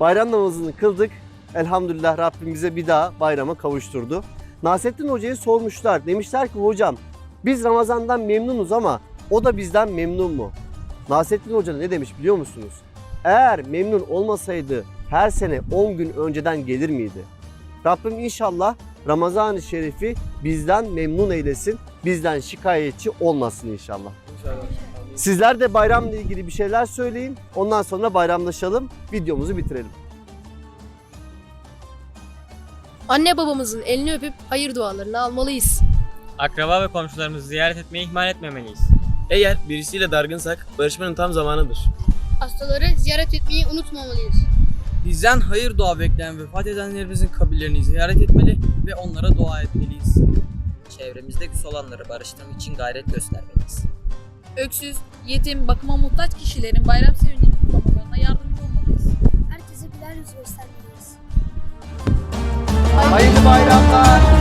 Bayram namazını kıldık. Elhamdülillah Rabbim bize bir daha bayrama kavuşturdu. Nasrettin Hoca'ya sormuşlar. Demişler ki hocam biz Ramazan'dan memnunuz ama o da bizden memnun mu? Nasrettin Hoca ne demiş biliyor musunuz? Eğer memnun olmasaydı her sene 10 gün önceden gelir miydi? Rabbim inşallah Ramazan-ı Şerif'i bizden memnun eylesin. Bizden şikayetçi olmasın inşallah. Sizler de bayramla ilgili bir şeyler söyleyin. Ondan sonra bayramlaşalım. Videomuzu bitirelim. Anne babamızın elini öpüp hayır dualarını almalıyız. Akraba ve komşularımızı ziyaret etmeyi ihmal etmemeliyiz. Eğer birisiyle dargınsak barışmanın tam zamanıdır. Hastaları ziyaret etmeyi unutmamalıyız. Bizden hayır dua bekleyen vefat edenlerimizin kabirlerini ziyaret etmeli ve onlara dua etmeliyiz. Çevremizde küs olanları barıştırmak için gayret göstermeliyiz. Öksüz, yetim, bakıma muhtaç kişilerin bayram sevincini kutlamalarına yardımcı olmalıyız. Herkese güler yüz göstermeliyiz. Hayırlı bayramlar.